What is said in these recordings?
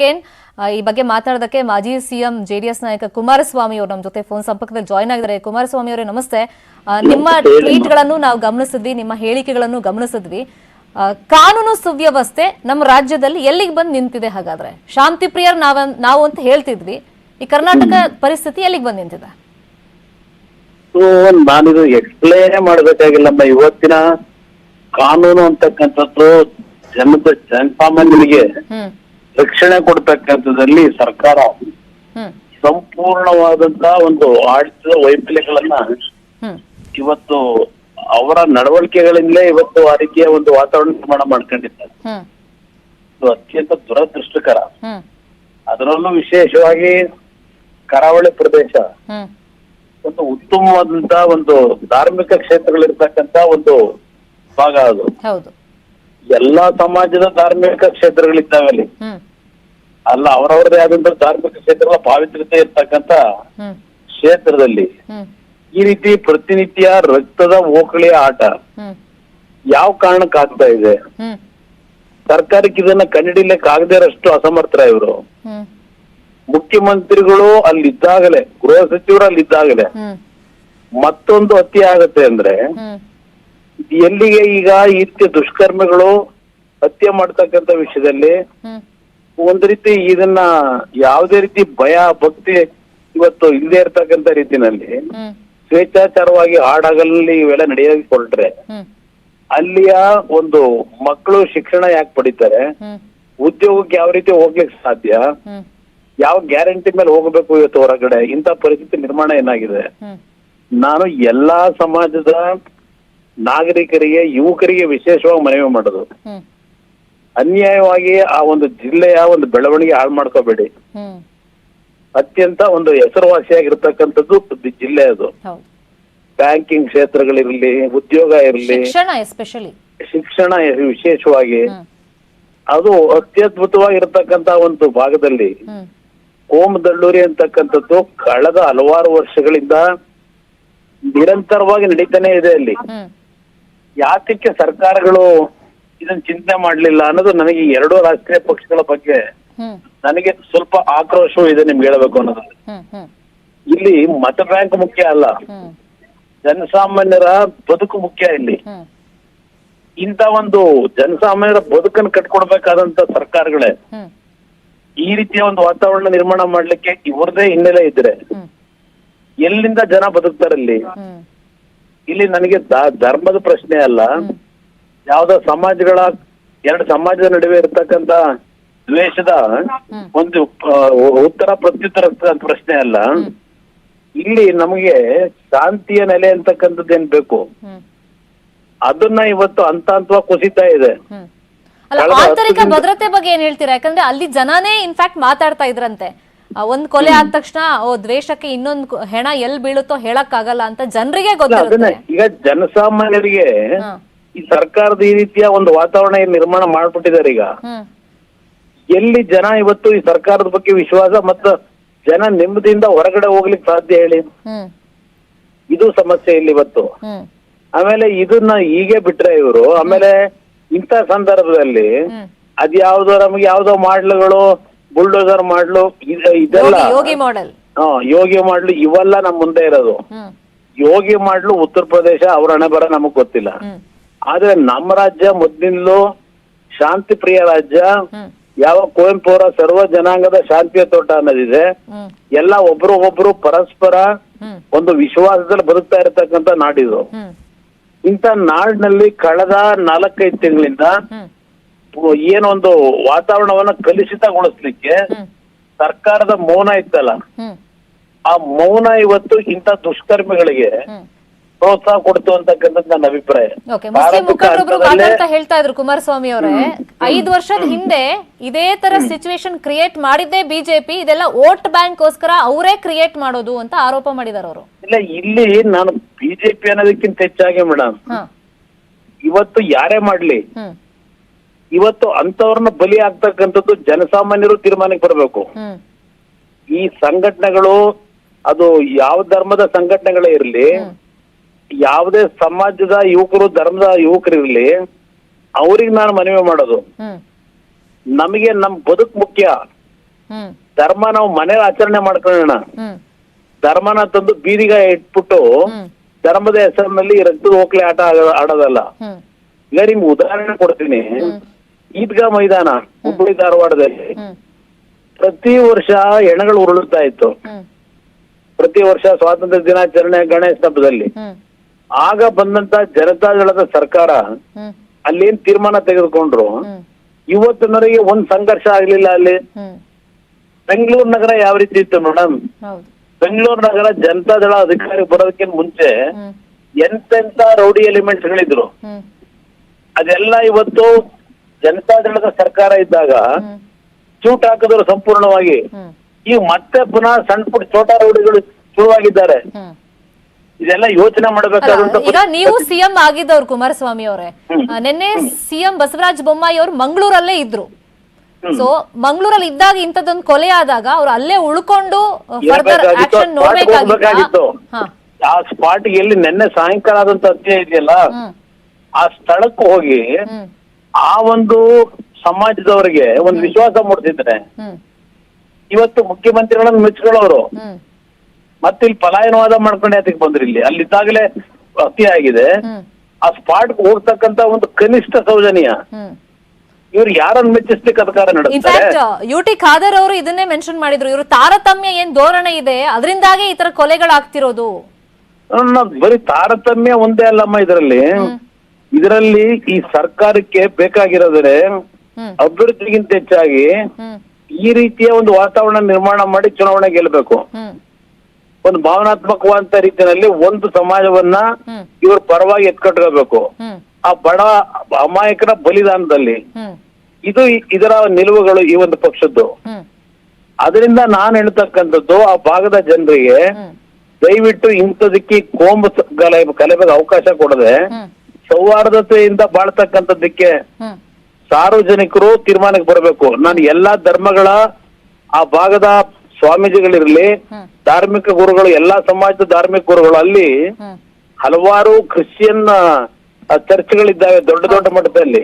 Second ಈ ಬಗ್ಗೆ ಮಾತಾಡೋದಕ್ಕೆ ಮಾಜಿ ಸಿಎಂ ಜೆಡಿಎಸ್ ನಾಯಕ ಕುಮಾರಸ್ವಾಮಿ ಅವರು ನಮ್ಮ ಜೊತೆ ಫೋನ್ ಸಂಪರ್ಕದಲ್ಲಿ ಜಾಯ್ನ್ ಆಗಿದ್ದಾರೆ. ಕುಮಾರಸ್ವಾಮಿ ಅವರೇ ನಮಸ್ತೆ. ನಿಮ್ಮ ನಿಮ್ಮ ಟ್ವೀಟ್ಗಳನ್ನು ನಾವು ಗಮನಿಸಿದ್ವಿ ನಿಮ್ಮ ಹೇಳಿಕೆಗಳನ್ನು ಗಮನಿಸಿದ್ವಿ. ಕಾನೂನು ಸುವ್ಯವಸ್ಥೆ ನಮ್ಮ ರಾಜ್ಯದಲ್ಲಿ ಎಲ್ಲಿಗೆ ಬಂದು ನಿಂತಿದೆ ಹಾಗಾದ್ರೆ? ಶಾಂತಿ ಪ್ರಿಯರ್ ನಾವ್ ನಾವು ಅಂತ ಹೇಳ್ತಿದ್ವಿ. ಈ ಕರ್ನಾಟಕ ಪರಿಸ್ಥಿತಿ ಎಲ್ಲಿಗೆ ಬಂದು ನಿಂತಿದೆ? ನಾನಿದು ಎಕ್ಸ್ಪ್ಲೇನ್ ಮಾಡ್ಬೇಕಾಗಿಲ್ಲಮ್ಮ ಇವತ್ತಿನ ಕಾನೂನು ಅಂತಕ್ಕಂಥದ್ದು ಜನದ ಜನಸಾಮಾನ್ಯರಿಗೆ ರಕ್ಷಣೆ ಕೊಡ್ತಕ್ಕಂಥದ್ದಲ್ಲಿ ಸರ್ಕಾರ ಸಂಪೂರ್ಣವಾದಂತಹ ಒಂದು ಆಡಳಿತದ ವೈಫಲ್ಯಗಳನ್ನ ಇವತ್ತು ಅವರ ನಡವಳಿಕೆಗಳಿಂದಲೇ ಇವತ್ತು ಆ ರೀತಿಯ ಒಂದು ವಾತಾವರಣ ನಿರ್ಮಾಣ ಮಾಡ್ಕೊಂಡಿದ್ದಾರೆ. ಇದು ಅತ್ಯಂತ ದುರದೃಷ್ಟಕರ. ಅದರಲ್ಲೂ ವಿಶೇಷವಾಗಿ ಕರಾವಳಿ ಪ್ರದೇಶ. ಒಂದು ಉತ್ತಮವಾದಂತಹ ಒಂದು ಧಾರ್ಮಿಕ ಕ್ಷೇತ್ರಗಳಿರ್ತಕ್ಕಂತ ಒಂದು ಭಾಗ ಅದು. ಎಲ್ಲಾ ಸಮಾಜದ ಧಾರ್ಮಿಕ ಕ್ಷೇತ್ರಗಳಿದ್ದಾವೆ ಅಲ್ಲಿ ಅಲ್ಲ ಅವರವರದೇ ಆದಂತಹ ಧಾರ್ಮಿಕ ಕ್ಷೇತ್ರಗಳ ಪಾವಿತ್ರ್ಯತೆ ಇರ್ತಕ್ಕಂತ ಕ್ಷೇತ್ರದಲ್ಲಿ ಈ ರೀತಿ ಪ್ರತಿನಿತ್ಯ ರಕ್ತದ ಓಕಳಿಯ ಆಟ ಯಾವ ಕಾರಣಕ್ಕೆ ಆಗ್ತಾ ಇದೆ? ಸರ್ಕಾರಕ್ಕೆ ಇದನ್ನ ಕಂಡಿಡಿಲಿಕ್ಕೆ ಆಗದೇ ಇರೋಷ್ಟು ಅಸಮರ್ಥ ಇವರು. ಮುಖ್ಯಮಂತ್ರಿಗಳು ಅಲ್ಲಿದ್ದಾಗಲೇ ಗೃಹ ಸಚಿವರು ಅಲ್ಲಿದ್ದಾಗಲೇ ಮತ್ತೊಂದು ಅತಿ ಆಗತ್ತೆ ಅಂದ್ರೆ ಎಲ್ಲಿಗೆ ಈಗ ಈ ರೀತಿಯ ದುಷ್ಕರ್ಮಿಗಳು ಹತ್ಯೆ ಮಾಡ್ತಕ್ಕಂಥ ವಿಷಯದಲ್ಲಿ ಒಂದ್ ರೀತಿ ಇದನ್ನ ಯಾವುದೇ ರೀತಿ ಭಯ ಭಕ್ತಿ ಇವತ್ತು ಇಲ್ಲದೆ ಇರ್ತಕ್ಕಂಥ ರೀತಿನಲ್ಲಿ ಸ್ವೇಚ್ಛಾಚಾರವಾಗಿ ಹಾಡಾಗಲ್ಲಿ ಇವೆಲ್ಲ ನಡೆಯೋದಕ್ಕೆ ಹೊರಟ್ರೆ ಅಲ್ಲಿಯ ಒಂದು ಮಕ್ಕಳು ಶಿಕ್ಷಣ ಯಾಕೆ ಪಡಿತಾರೆ? ಉದ್ಯೋಗಕ್ಕೆ ಯಾವ ರೀತಿ ಹೋಗ್ಲಿಕ್ಕೆ ಸಾಧ್ಯ? ಯಾವ ಗ್ಯಾರಂಟಿ ಮೇಲೆ ಹೋಗಬೇಕು ಇವತ್ತು ಹೊರಗಡೆ? ಇಂತ ಪರಿಸ್ಥಿತಿ ನಿರ್ಮಾಣ ಏನಾಗಿದೆ? ನಾನು ಎಲ್ಲಾ ಸಮಾಜದ ನಾಗರಿಕರಿಗೆ ಯುವಕರಿಗೆ ವಿಶೇಷವಾಗಿ ಮನವಿ ಮಾಡೋದು. ಅನ್ಯಾಯವಾಗಿ ಆ ಒಂದು ಜಿಲ್ಲೆಯ ಒಂದು ಬೆಳವಣಿಗೆ ಹಾಳು ಮಾಡ್ಕೋಬೇಡಿ. ಅತ್ಯಂತ ಒಂದು ಹೆಸರುವಾಸಿಯಾಗಿರ್ತಕ್ಕಂಥದ್ದು ಜಿಲ್ಲೆ ಅದು. ಬ್ಯಾಂಕಿಂಗ್ ಕ್ಷೇತ್ರಗಳಿರಲಿ ಉದ್ಯೋಗ ಇರಲಿ ಶಿಕ್ಷಣ ಎಸ್ಪೆಷಲಿ ಶಿಕ್ಷಣ ವಿಶೇಷವಾಗಿ. ಅದು ಅತ್ಯದ್ಭುತವಾಗಿರ್ತಕ್ಕಂತ ಒಂದು ಭಾಗದಲ್ಲಿ. ಓಮ್ ಕೋಮದಳ್ಳೂರಿ ಅಂತಕ್ಕಂಥದ್ದು ಕಳೆದ ಹಲವಾರು ವರ್ಷಗಳಿಂದ ನಿರಂತರವಾಗಿ ನಡೀತಾನೆ ಇದೆ ಅಲ್ಲಿ. ಯಾತಕ್ಕೆ ಸರ್ಕಾರಗಳು ಇದನ್ನ ಚಿಂತನೆ ಮಾಡ್ಲಿಲ್ಲ ಅನ್ನೋದು ನನಗೆ ಎರಡು ರಾಷ್ಟ್ರೀಯ ಪಕ್ಷಗಳ ಬಗ್ಗೆ ನನಗೆ ಸ್ವಲ್ಪ ಆಕ್ರೋಶವೂ ಇದೆ ನಿಮ್ಗೆ ಹೇಳಬೇಕು ಅನ್ನೋದು ಇಲ್ಲಿ ಮತ ಬ್ಯಾಂಕ್ ಮುಖ್ಯ ಅಲ್ಲ. ಜನಸಾಮಾನ್ಯರ ಬದುಕು ಮುಖ್ಯ ಇಲ್ಲಿ. ಇಂತ ಒಂದು ಜನಸಾಮಾನ್ಯರ ಬದುಕನ್ನು ಕಟ್ಕೊಡ್ಬೇಕಾದಂತ ಸರ್ಕಾರಗಳೇ ಈ ರೀತಿಯ ಒಂದು ವಾತಾವರಣ ನಿರ್ಮಾಣ ಮಾಡ್ಲಿಕ್ಕೆ ಇವರದೇ ಹಿನ್ನೆಲೆ ಇದ್ರೆ ಎಲ್ಲಿಂದ ಜನ ಬದುಕ್ತಾರಲ್ಲಿ? ಇಲ್ಲಿ ನನಗೆ ಧರ್ಮದ ಪ್ರಶ್ನೆ ಅಲ್ಲ. ಯಾವ್ದೋ ಸಮಾಜಗಳ ಎರಡು ಸಮಾಜದ ನಡುವೆ ಇರ್ತಕ್ಕಂತ ದ್ವೇಷದ ಒಂದು ಉತ್ತರ ಪ್ರತ್ಯುತ್ತರ ಪ್ರಶ್ನೆ ಅಲ್ಲ. ಇಲ್ಲಿ ನಮಗೆ ಶಾಂತಿಯ ನೆಲೆ ಅಂತಕ್ಕಂಥದ್ದು ಏನ್ ಬೇಕು? ಅದನ್ನ ಇವತ್ತು ಹಂತ ಹಂತವಾಗಿ ಕುಸಿತಾ ಇದೆ. ಅಲ್ಲ ಆಂತರಿಕ ಭದ್ರತೆ ಬಗ್ಗೆ ಏನ್ ಹೇಳ್ತೀರಾ? ಯಾಕಂದ್ರೆ ಅಲ್ಲಿ ಜನನೇ ಇನ್ಫ್ಯಾಕ್ಟ್ ಮಾತಾಡ್ತಾ ಇದ್ರಂತೆ. ಒಂದ್ ಕೊಲೆ ಆದ ತಕ್ಷಣ ಓ ದ್ವೇಷಕ್ಕೆ ಇನ್ನೊಂದ್ ಕೊ- ಹೆಣ ಎಲ್ ಬೀಳುತ್ತೋ ಹೇಳಕ್ ಆಗಲ್ಲ ಅಂತ ಜನರಿಗೆ ಗೊತ್ತಿಲ್ಲ ಅದನ್ನ ಗೊತ್ತಿರುತ್ತೆ. ಈಗ ಜನಸಾಮಾನ್ಯರಿಗೆ ಹಾ. ಈ ಸರ್ಕಾರದ ಈ ರೀತಿಯ ಒಂದು ವಾತಾವರಣ ಏನ್ ನಿರ್ಮಾಣ ಮಾಡ್ಬಿಟ್ಟಿದ್ದಾರೆ ಈಗ. ಹ್ಮ್. ಎಲ್ಲಿ ಜನ ಇವತ್ತು ಈ ಸರ್ಕಾರದ ಬಗ್ಗೆ ವಿಶ್ವಾಸ ಮತ್ತ ಜನ ನೆಮ್ಮದಿಯಿಂದ ಹೊರಗಡೆ ಹೋಗ್ಲಿಕ್ಕೆ ಸಾಧ್ಯ ಹೇಳಿ? ಹ್ಮ್. ಇದು ಸಮಸ್ಯೆ ಇಲ್ಲಿ ಇವತ್ತು. ಹ್ಮ್. ಆಮೇಲೆ ಇದನ್ನ ಹೀಗೆ ಬಿಟ್ರೆ ಇವರು ಆಮೇಲೆ ಇಂಥ ಸಂದರ್ಭದಲ್ಲಿ ಹ್ಮ್. ಅದ್ಯಾವ್ದೋ ನಮ್ಗೆ ಯಾವ್ದೋ ಮಾಡ್ಲುಗಳು ಬುಲ್ಡೋಸರ್ ಮಾಡ್ಲು ಇದ್- ಇದೆಲ್ಲ. ಯೋಗಿ ಯೋಗಿ ಮಾಡೆಲ್ ಹಾ ಯೋಗಿ ಮಾಡ್ಲು ಇವೆಲ್ಲ ನಮ್ ಮುಂದೆ ಇರೋದು. ಹ್ಮ್. ಯೋಗಿ ಮಾಡ್ಲು ಉತ್ತರ ಪ್ರದೇಶ ಅವ್ರ ಹಣೆ ಬರ ನಮಗ್ ಗೊತ್ತಿಲ್ಲ. ಹ್ಮ್. ಆದ್ರೆ ನಮ್ಮ ರಾಜ್ಯ ಮೊದ್ಲಿಂದಲೂ ಶಾಂತಿ ಪ್ರಿಯ ರಾಜ್ಯ. ಹ್ಮ್. ಯಾವ ಕುವೆಂಪು ಅವರ ಸರ್ವ ಜನಾಂಗದ ಶಾಂತಿಯ ತೋಟ ಅನ್ನೋದಿದೆ. ಹ್ಮ್. ಎಲ್ಲ ಒಬ್ರು ಒಬ್ರು ಪರಸ್ಪರ ಹ್ಮ್. ಒಂದು ವಿಶ್ವಾಸದಲ್ಲಿ ಬದುಕ್ತಾ ಇರತಕ್ಕಂತ ನಾಡಿದು. ಹ್ಮ್. ಇಂಥ ನಾಡಿನಲ್ಲಿ ಕಳೆದ ನಾಲ್ಕೈದು ತಿಂಗಳಿಂದ ಹ್ಮ್. ಏನೊಂದು ವಾತಾವರಣವನ್ನ ಕಲುಷಿತಗೊಳಿಸ್ಲಿಕ್ಕೆ ಸರ್ಕಾರದ ಮೌನ ಇತ್ತಲ್ಲ? ಆ ಮೌನ ಇವತ್ತು ಇಂಥ ದುಷ್ಕರ್ಮಿಗಳಿಗೆ ಪ್ರೋತ್ಸಾಹ ಕೊಡ್ತು ಅಂತಕ್ಕಂಥದ್ದು ನನ್ನ ಅಭಿಪ್ರಾಯ. ಹೇಳ್ತಾ ಇದ್ರು ಕುಮಾರಸ್ವಾಮಿ ಅವರೇ. ಐದು ವರ್ಷದ ಹಿಂದೆ ಇದೇ ತರ ಸಿಚುವೇಶನ್ ಕ್ರಿಯೇಟ್ ಮಾಡಿದ್ದೆ ಬಿಜೆಪಿ ಇದೆಲ್ಲ ವೋಟ್ ಬ್ಯಾಂಕ್ ಗೋಸ್ಕರ ಅವರೇ ಕ್ರಿಯೇಟ್ ಮಾಡೋದು ಅಂತ ಆರೋಪ ಮಾಡಿದಾರ ಅವರು. ಇಲ್ಲ ಇಲ್ಲಿ ನಾನು ಬಿಜೆಪಿ ಅನ್ನೋದಕ್ಕಿಂತ ಹೆಚ್ಚಾಗಿ ಮೇಡಮ್ ಇವತ್ತು ಯಾರೇ ಮಾಡ್ಲಿ ಇವತ್ತು ಅಂತವ್ರನ್ನ ಬಲಿ ಆಗ್ತಕ್ಕಂಥದ್ದು ಜನಸಾಮಾನ್ಯರು ತೀರ್ಮಾನಕ್ಕೆ ಬರಬೇಕು. ಈ ಸಂಘಟನೆಗಳು ಅದು ಯಾವ ಧರ್ಮದ ಸಂಘಟನೆಗಳೇ ಇರಲಿ. ಯಾವುದೇ ಸಮಾಜದ ಯುವಕರು ಧರ್ಮದ ಯುವಕರಿರ್ಲಿ ಅವ್ರಿಗೆ ನಾನು ಮನವಿ ಮಾಡೋದು. ನಮಗೆ ನಮ್ ಬದುಕು ಮುಖ್ಯ. ಧರ್ಮ ನಾವು ಮನೇಲಿ ಆಚರಣೆ ಮಾಡ್ಕೊಳ್ಳೋಣ. ಧರ್ಮನ ತಂದು ಬೀದಿಗ ಇಟ್ಬಿಟ್ಟು ಧರ್ಮದ ಹೆಸರಿನಲ್ಲಿ ರಕ್ತದ ಹೋಗ್ಲಿ ಆಟ ಆಡ- ಆಡೋದಲ್ಲ. ಈಗ ನಿಮ್ಗೆ ಉದಾಹರಣೆ ಕೊಡ್ತೀನಿ. ಈದ್ಗಾ ಮೈದಾನ ಹುಬ್ಬಳ್ಳಿ ಧಾರವಾಡದಲ್ಲಿ. ಪ್ರತಿ ವರ್ಷ ಹೆಣಗಳು ಉರುಳುತ್ತಾ ಇತ್ತು. ಪ್ರತಿ ವರ್ಷ ಸ್ವಾತಂತ್ರ್ಯ ದಿನಾಚರಣೆ ಗಣೇಶ ಹಬ್ಬದಲ್ಲಿ. ಆಗ ಬಂದಂತ ಜನತಾದಳದ ಸರ್ಕಾರ ಹ್ಮ್. ಅಲ್ಲೇನ್ ತೀರ್ಮಾನ ತೆಗೆದುಕೊಂಡ್ರು? ಇವತ್ತಿನರಿಗೆ ಇವತ್ತಿನವರೆಗೆ ಒಂದ್ ಸಂಘರ್ಷ ಆಗ್ಲಿಲ್ಲ ಅಲ್ಲಿ? ಬೆಂಗಳೂರು ನಗರ ಯಾವ ರೀತಿ ಇತ್ತು ಮೇಡಮ್ ಬೆಂಗಳೂರು ನಗರ ಜನತಾದಳ ಅಧಿಕಾರಿ ಬರೋದಕ್ಕಿಂತ ಮುಂಚೆ ಎಂತೆಂತ ರೌಡಿ ಎಲಿಮೆಂಟ್ಸ್ ಗಳಿದ್ರು? ಅದೆಲ್ಲ ಇವತ್ತು ಜನತಾದಳದ ಸರ್ಕಾರ ಇದ್ದಾಗ ಚೂಟ್ ಹಾಕಿದ್ರು ಸಂಪೂರ್ಣವಾಗಿ. ಈ ಈಗ ಮತ್ತೆ ಪುನಃ ಸಣ್ಣ ಪುಟ್ಟ ಚೋಟ ರೌಡಿಗಳು ಶುರುವಾಗಿದ್ದಾರೆ. ಇದೆಲ್ಲ ಯೋಚನೆ ಮಾಡಬೇಕಾದಂತ ಈಗ ನೀವು ಸಿಎಂ ಆಗಿದ್ದವ್ರು ಕುಮಾರಸ್ವಾಮಿ ಅವರೇ. ನಿನ್ನೆ ಸಿಎಂ ಬಸವರಾಜ ಬೊಮ್ಮಾಯಿ ಅವರು ಮಂಗಳೂರಲ್ಲೇ ಇದ್ರು. ಸೊ ಮಂಗಳೂರಲ್ಲಿ ಇದ್ದಾಗ ಇಂಥದ್ದೊಂದು ಕೊಲೆ ಆದಾಗ ಅವ್ರು ಅಲ್ಲೇ ಉಳ್ಕೊಂಡು ಫರ್ದರ್ ಆಕ್ಷನ್ ನೋಡ್ಬೇಕಾಗಿತ್ತ? ಆ ಸ್ಪಾಟ್ ಎಲ್ಲಿ ನಿನ್ನೆ ಸಾಯಂಕಾಲ ಆದಂತ ಹತ್ಯೆ ಇದೆಯಲ್ಲ? ಆ ಸ್ಥಳಕ್ಕೆ ಹೋಗಿ ಆ ಒಂದು ಸಮಾಜದವರಿಗೆ ಒಂದು ವಿಶ್ವಾಸ ಮೂಡಿಸಿದ್ರೆ ಇವತ್ತು ಮುಖ್ಯಮಂತ್ರಿಗಳನ್ನು ಮೆಚ್ಕೊಳ್ಳೋರು ಅವರು ಮತ್ತೆ ಇಲ್ಲಿ ಪಲಾಯನವಾದ ಮಾಡ್ಕೊಂಡು ಅದಕ್ಕೆ ಬಂದ್ರಿ ಇಲ್ಲಿ. ಅಲ್ಲಿದ್ದಾಗಲೇ ಅತಿ ಆಗಿದೆ. ಆ ಸ್ಪಾಟ್ ಹೋಗ್ತಕ್ಕಂತ ಒಂದು ಕನಿಷ್ಠ ಸೌಜನ್ಯ. ಇವ್ರು ಯಾರನ್ನ ಮೆಚ್ಚಿಸ್ಲಿಕ್ಕೆ ಅಧಿಕಾರ ಇನ್ಫ್ಯಾಕ್ಟ್ ಯು ಟಿ ಖಾದರ್ ಅವರು ಇದನ್ನೇ ಮೆನ್ಷನ್ ಮಾಡಿದ್ರು. ಇವರು ತಾರತಮ್ಯ ಏನ್ ಧೋರಣೆ ಇದೆ? ಅದರಿಂದಾಗಿ ಈ ತರ ಕೊಲೆಗಳಾಗ್ತಿರೋದು. ಬರೀ ತಾರತಮ್ಯ ಒಂದೇ ಅಲ್ಲಮ್ಮ ಇದರಲ್ಲಿ. ಇದರಲ್ಲಿ ಈ ಸರ್ಕಾರಕ್ಕೆ ಬೇಕಾಗಿರೋದ್ರೆ ಅಭಿವೃದ್ಧಿಗಿಂತ ಹೆಚ್ಚಾಗಿ ಈ ರೀತಿಯ ಒಂದು ವಾತಾವರಣ ನಿರ್ಮಾಣ ಮಾಡಿ ಚುನಾವಣೆ ಗೆಲ್ಲಬೇಕು. ಒಂದು ಭಾವನಾತ್ಮಕವಾದಂತ ರೀತಿಯಲ್ಲಿ ಒಂದು ಸಮಾಜವನ್ನ ಇವರು ಪರವಾಗಿ ಎತ್ಕಟ್ಕೋಬೇಕು ಆ ಬಡ ಅಮಾಯಕರ ಬಲಿದಾನದಲ್ಲಿ ಇದು ಇದರ ನಿಲುವುಗಳು ಈ ಒಂದು ಪಕ್ಷದ್ದು. ಅದರಿಂದ ನಾನು ಹೇಳ್ತಕ್ಕಂಥದ್ದು ಆ ಭಾಗದ ಜನರಿಗೆ ದಯವಿಟ್ಟು ಇಂಥದಕ್ಕೆ ಕೋಂಬ ಕಲೆ ಕಲೆಬೇಕು ಅವಕಾಶ ಕೊಡದೆ ಸೌಹಾರ್ದತೆಯಿಂದ ಬಾಳ್ತಕ್ಕಂಥದ್ದಕ್ಕೆ ಸಾರ್ವಜನಿಕರು ತೀರ್ಮಾನಕ್ಕೆ ಬರಬೇಕು. ನಾನು ಎಲ್ಲಾ ಧರ್ಮಗಳ ಆ ಭಾಗದ ಸ್ವಾಮೀಜಿಗಳಿರ್ಲಿ ಧಾರ್ಮಿಕ ಗುರುಗಳು ಎಲ್ಲಾ ಸಮಾಜದ ಧಾರ್ಮಿಕ ಗುರುಗಳು ಅಲ್ಲಿ ಹಲವಾರು ಕ್ರಿಶ್ಚಿಯನ್ ಚರ್ಚ್ಗಳಿದ್ದಾವೆ ದೊಡ್ಡ ದೊಡ್ಡ ಮಟ್ಟದಲ್ಲಿ.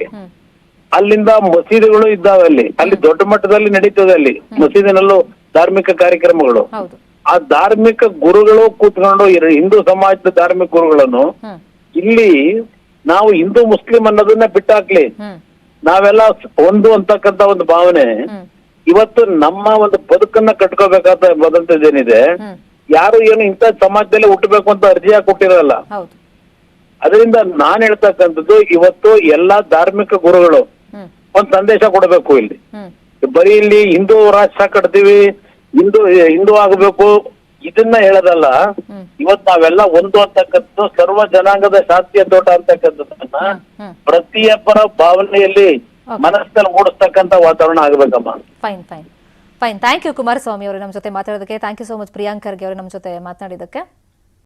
ಅಲ್ಲಿಂದ ಮಸೀದಿಗಳು ಇದ್ದಾವೆ ಅಲ್ಲಿ. ಅಲ್ಲಿ ದೊಡ್ಡ ಮಟ್ಟದಲ್ಲಿ ನಡೀತದೆ ಅಲ್ಲಿ ಮಸೀದಿನಲ್ಲೂ ಧಾರ್ಮಿಕ ಕಾರ್ಯಕ್ರಮಗಳು. ಆ ಧಾರ್ಮಿಕ ಗುರುಗಳು ಕೂತ್ಕೊಂಡು ಹಿಂದೂ ಸಮಾಜದ ಧಾರ್ಮಿಕ ಗುರುಗಳನ್ನು ಇಲ್ಲಿ ನಾವು ಹಿಂದೂ ಮುಸ್ಲಿಂ ಅನ್ನೋದನ್ನ ಬಿಟ್ಟಾಕ್ಲಿ. ನಾವೆಲ್ಲ ಒಂದು ಅಂತಕ್ಕಂತ ಒಂದು ಭಾವನೆ. ಇವತ್ತು ನಮ್ಮ ಒಂದು ಬದುಕನ್ನ ಕಟ್ಕೋಬೇಕಾದ ಬದಂತದ್ದೇನಿದೆ ಹ್ಮ್. ಯಾರು ಏನು ಇಂತ ಸಮಾಜದಲ್ಲಿ ಹುಟ್ಟಬೇಕು ಅಂತ ಅರ್ಜಿ ಹಾಕಿ ಹುಟ್ಟಿರಲ್ಲ. ಅದರಿಂದ ನಾನ್ ಹೇಳ್ತಕ್ಕಂಥದ್ದು ಇವತ್ತು ಎಲ್ಲಾ ಧಾರ್ಮಿಕ ಗುರುಗಳು ಒಂದ್ ಸಂದೇಶ ಕೊಡಬೇಕು ಇಲ್ಲಿ. ಬರೀ ಇಲ್ಲಿ ಹಿಂದೂ ರಾಷ್ಟ್ರ ಕಟ್ತೀವಿ ಹಿಂದೂ ಹಿಂದೂ ಆಗಬೇಕು ಇದನ್ನ ಹೇಳೋದಲ್ಲ. ಇವತ್ ನಾವೆಲ್ಲ ಒಂದು ಅಂತಕ್ಕಂಥದ್ದು ಸರ್ವ ಜನಾಂಗದ ಶಾಂತಿಯ ತೋಟ ಅಂತಕ್ಕಂಥದ್ದನ್ನ ಪ್ರತಿಯೊಬ್ಬರ ಭಾವನೆಯಲ್ಲಿ. ಮನಸ್ಸಲ್ಲಿ ಮೂಡಿಸ್ತಕ್ಕಂತ ವಾತಾವರಣ ಆಗ್ಬೇಕಮ್ಮ. Fine fine fine thank you Kumaraswamy ಅವರು ನಮ್ಮ ಜೊತೆ ಮಾತಾಡೋದಕ್ಕೆ. ಥ್ಯಾಂಕ್ ಯು ಸೋ ಮಚ್ ಪ್ರಿಯಾಂಕರ್ಗೆ ಅವರು ನಮ್ಮ ಜೊತೆ ಮಾತನಾಡಿದ್ದಕ್ಕೆ.